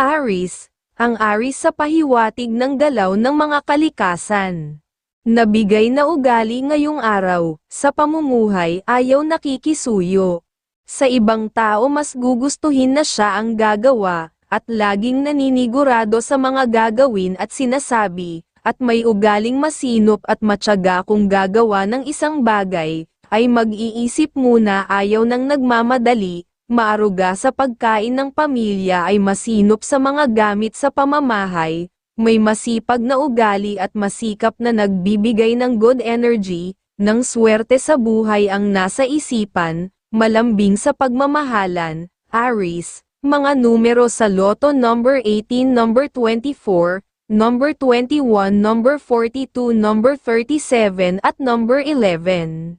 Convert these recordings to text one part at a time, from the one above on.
Aris, ang Aris sa pahiwatig ng galaw ng mga kalikasan. Nabigay na ugali ngayong araw, sa pamumuhay ayaw nakikisuyo. Sa ibang tao mas gugustuhin na siya ang gagawa, at laging naninigurado sa mga gagawin at sinasabi, at may ugaling masinop at matyaga kung gagawa ng isang bagay, ay mag-iisip muna ayaw ng nagmamadali, maaruga sa pagkain ng pamilya ay masinop sa mga gamit sa pamamahay, may masipag na ugali at masikap na nagbibigay ng good energy, ng swerte sa buhay ang nasa isipan, malambing sa pagmamahalan, Aries, mga numero sa Lotto number 18, number 24, number 21, number 42, number 37 at number 11.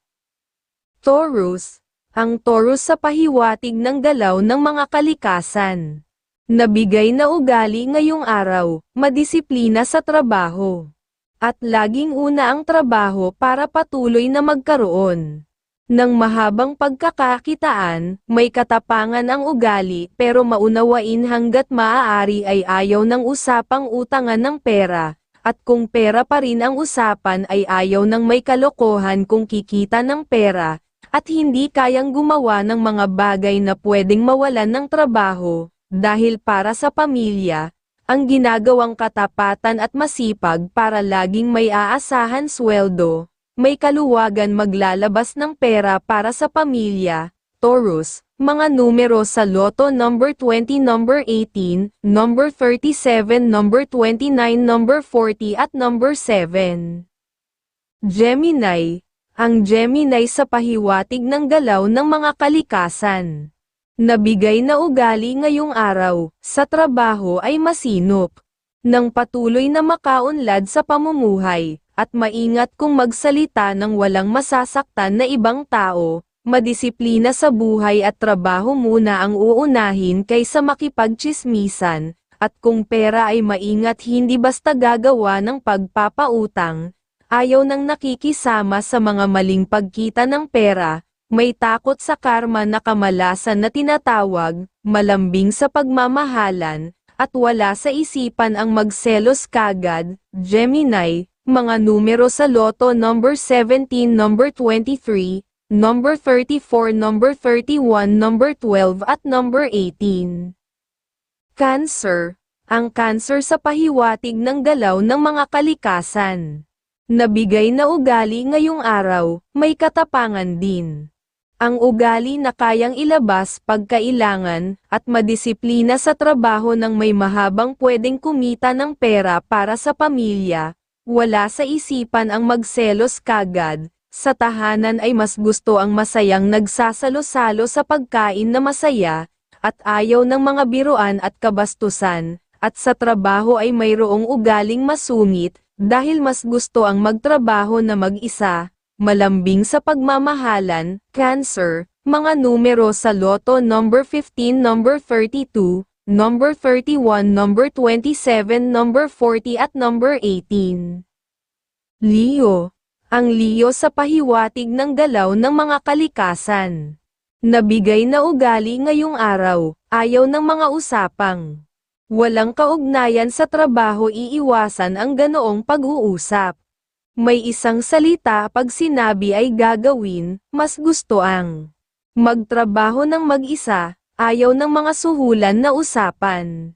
Taurus, ang Taurus sa pahiwatig ng galaw ng mga kalikasan. Nabigay na ugali ngayong araw, madisiplina sa trabaho. At laging una ang trabaho para patuloy na magkaroon. Ng mahabang pagkakakitaan, may katapangan ang ugali pero maunawain hanggat maaari ay ayaw ng usapang utangan ng pera, at kung pera pa rin ang usapan ay ayaw ng may kalokohan kung kikita ng pera, at hindi kayang gumawa ng mga bagay na pwedeng mawalan ng trabaho, dahil para sa pamilya, ang ginagawang katapatan at masipag para laging may aasahan sweldo, may kaluwagan maglalabas ng pera para sa pamilya, Taurus, mga numero sa Lotto number 20, number 18, number 37, number 29, number 40 at number 7. Gemini, ang Gemini sa pahiwatig ng galaw ng mga kalikasan. Nabigay na ugali ngayong araw, sa trabaho ay masinop. Nang patuloy na makaunlad sa pamumuhay, at maingat kung magsalita ng walang masasaktan na ibang tao, madisiplina sa buhay at trabaho muna ang uunahin kaysa makipagchismisan, at kung pera ay maingat hindi basta gagawa ng pagpapautang, ayaw nang nakikisama sa mga maling pagkita ng pera, may takot sa karma na kamalasan na tinatawag, malambing sa pagmamahalan, at wala sa isipan ang magselos kagad, Gemini, mga numero sa Lotto number 17, number 23, number 34, number 31, number 12 at number 18. Cancer, ang cancer sa pahiwatig ng galaw ng mga kalikasan. Nabigay na ugali ngayong araw, may katapangan din. Ang ugali na kayang ilabas pagkailangan, at madisiplina sa trabaho ng may mahabang pwedeng kumita ng pera para sa pamilya, wala sa isipan ang magselos kagad, sa tahanan ay mas gusto ang masayang nagsasalo-salo sa pagkain na masaya, at ayaw ng mga biruan at kabastusan, at sa trabaho ay mayroong ugaling masungit, dahil mas gusto ang magtrabaho na mag-isa, malambing sa pagmamahalan, cancer, mga numero sa Lotto number 15, number 32, number 31, number 27, number 40 at number 18. Leo, ang Leo sa pahiwatig ng galaw ng mga kalikasan. Nabigay na ugali ngayong araw, ayaw ng mga usapang. Walang kaugnayan sa trabaho iiwasan ang ganoong pag-uusap. May isang salita pag sinabi ay gagawin, mas gusto ang magtrabaho ng mag-isa, ayaw ng mga suhulan na usapan.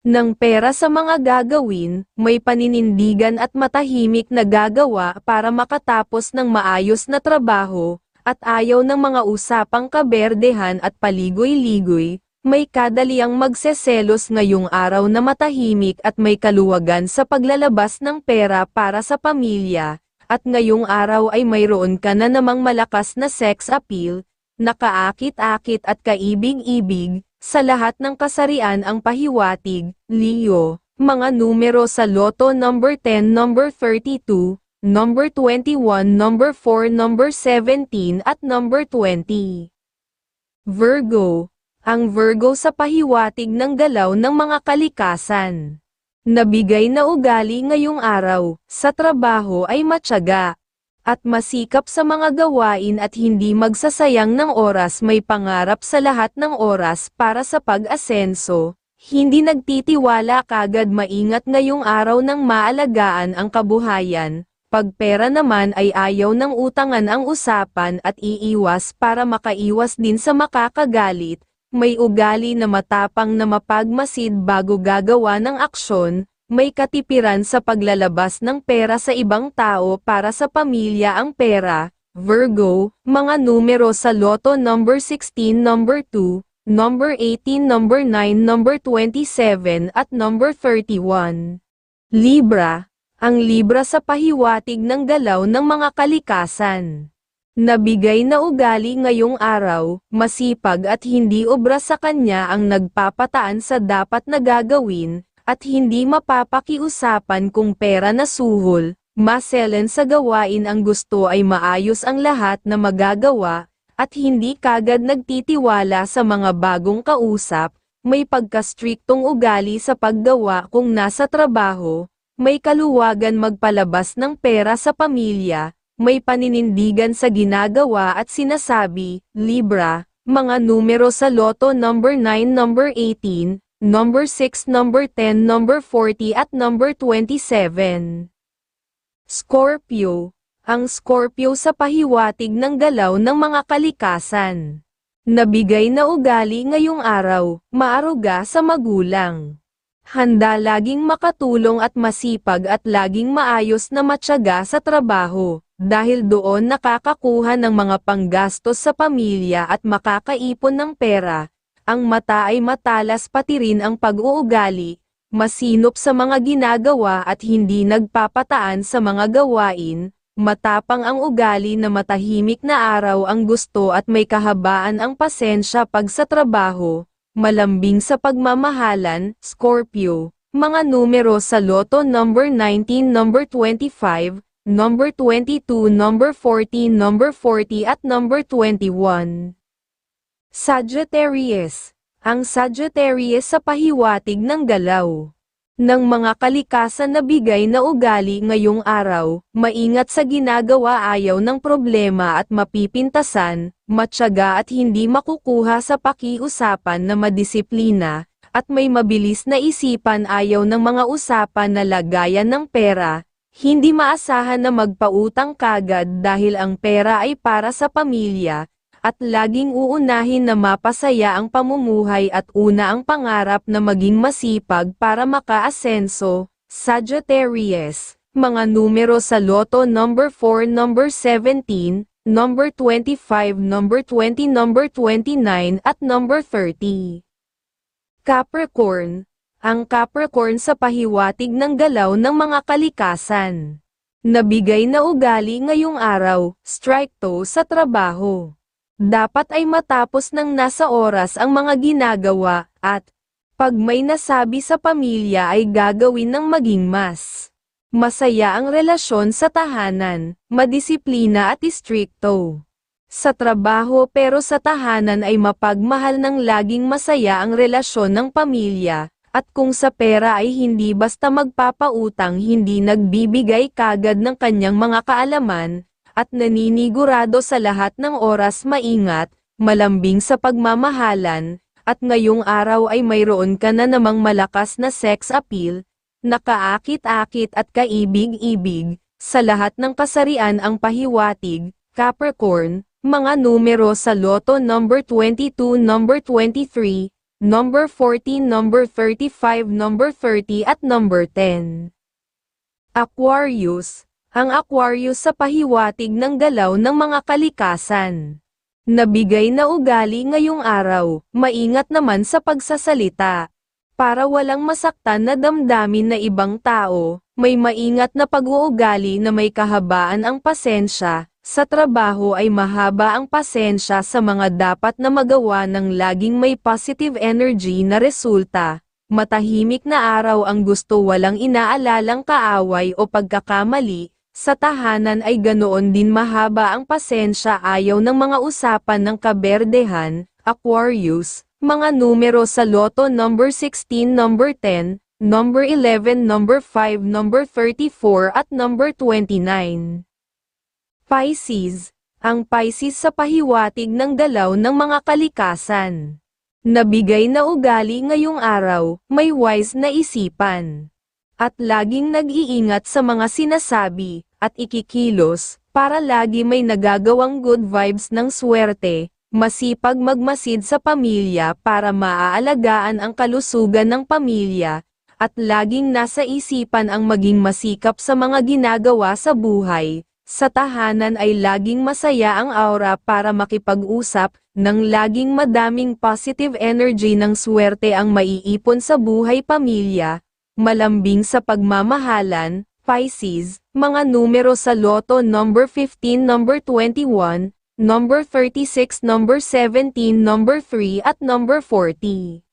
Ng pera sa mga gagawin, may paninindigan at matahimik na gagawa para makatapos ng maayos na trabaho, at ayaw ng mga usapang kaberdehan at paligoy-ligoy, may kadaliang magseselos ngayong araw na matahimik at may kaluwagan sa paglalabas ng pera para sa pamilya, at ngayong araw ay mayroon ka na namang malakas na sex appeal, nakaakit-akit at kaibig-ibig, sa lahat ng kasarian ang pahiwatig, Leo, mga numero sa Lotto number 10, number 32, number 21, number 4, number 17 at number 20. Virgo, ang Virgo sa pahiwatig ng galaw ng mga kalikasan. Nabigay na ugali ngayong araw, sa trabaho ay matyaga, at masikap sa mga gawain at hindi magsasayang ng oras may pangarap sa lahat ng oras para sa pag-asenso, Hindi nagtitiwala kagad maingat ngayong araw ng maalagaan ang kabuhayan, pag pera naman ay ayaw ng utangan ang usapan at iiwas para makaiwas din sa makakagalit, may ugali na matapang na mapagmasid bago gagawa ng aksyon, may katipiran sa paglalabas ng pera sa ibang tao para sa pamilya ang pera, Virgo, mga numero sa loto number 16 number 2, number 18 number 9 number 27 at number 31. Libra, ang Libra sa pahiwatig ng galaw ng mga kalikasan. Nabigay na ugali ngayong araw, masipag at hindi obra sa kanya ang nagpapataan sa dapat na gagawin, at hindi mapapakiusapan kung pera na suhol, maselen sa gawain ang gusto ay maayos ang lahat na magagawa, at hindi kagad nagtitiwala sa mga bagong kausap, may pagka-striktong ugali sa paggawa kung nasa trabaho, may kaluwagan magpalabas ng pera sa pamilya, may paninindigan sa ginagawa at sinasabi, Libra, mga numero sa loto number 9 number 18, number 6 number 10 number 40 at number 27. Scorpio, ang Scorpio sa pahiwatig ng galaw ng mga kalikasan. Nabigay na ugali ngayong araw, maaruga sa magulang. Handa laging makatulong at masipag at laging maayos na matyaga sa trabaho, dahil doon nakakakuha ng mga panggastos sa pamilya at makakaipon ng pera. Ang mata ay matalas pati rin ang pag-uugali, masinop sa mga ginagawa at hindi nagpapataan sa mga gawain, matapang ang ugali na matahimik na araw ang gusto at may kahabaan ang pasensya pag sa trabaho, malambing sa pagmamahalan, Scorpio, mga numero sa loto number 19 number 25, number 22 number 14 number 40 at number 21. Sagittarius, ang Sagittarius sa pahiwatig ng galaw. Ng mga kalikasan na bigay na ugali ngayong araw, maingat sa ginagawa ayaw ng problema at mapipintasan, matyaga at hindi makukuha sa pakiusapan na madisiplina, at may mabilis na isipan ayaw ng mga usapan na lagayan ng pera, hindi maasahan na magpautang kagad dahil ang pera ay para sa pamilya, at laging uunahin na mapasaya ang pamumuhay at una ang pangarap na maging masipag para makaasenso, Sagittarius, mga numero sa loto number 4 number 17, number 25 number 20 number 29 at number 30. Capricorn, ang Capricorn sa pahiwatig ng galaw ng mga kalikasan. Nabigay na ugali ngayong araw, strike to sa trabaho. Dapat ay matapos ng nasa oras ang mga ginagawa, at, pag may nasabi sa pamilya ay gagawin ng maging mas. Masaya ang relasyon sa tahanan, madisiplina at istrikto. Sa trabaho pero sa tahanan ay mapagmahal ng laging masaya ang relasyon ng pamilya, at kung sa pera ay hindi basta magpapautang hindi nagbibigay kagad ng kanyang mga kaalaman, at naninigurado sa lahat ng oras maingat, malambing sa pagmamahalan, at ngayong araw ay mayroon ka na namang malakas na sex appeal, nakaakit-akit at kaibig-ibig, sa lahat ng kasarian ang pahiwatig, Capricorn, mga numero sa loto number 22 number 23, number 14 number 35 number 30 at number 10. Aquarius, ang Aquarius sa pahiwatig ng galaw ng mga kalikasan. Nabigay na ugali ngayong araw, maingat naman sa pagsasalita. Para walang masaktan na damdamin na ibang tao, may maingat na pag-uugali na may kahabaan ang pasensya, sa trabaho ay mahaba ang pasensya sa mga dapat na magawa ng laging may positive energy na resulta. Matahimik na araw ang gusto walang inaalalang kaaway o pagkakamali, sa tahanan ay ganoon din mahaba ang pasensya ayaw ng mga usapan ng kaberdehan, Aquarius, mga numero sa loto number 16 number 10, number 11 number 5 number 34 at number 29. Pisces, ang Pisces sa pahiwatig ng galaw ng mga kalikasan. Nabigay na ugali ngayong araw, may wise na isipan. At laging nag-iingat sa mga sinasabi, at ikikilos, para lagi may nagagawang good vibes ng swerte, masipag magmasid sa pamilya para maaalagaan ang kalusugan ng pamilya, at laging nasa isipan ang maging masikap sa mga ginagawa sa buhay, sa tahanan ay laging masaya ang aura para makipag-usap, nang laging madaming positive energy ng swerte ang maiipon sa buhay pamilya, malambing sa pagmamahalan, Pisces, mga numero sa loto number 15 number 21, number 36 number 17 number 3 at number 40.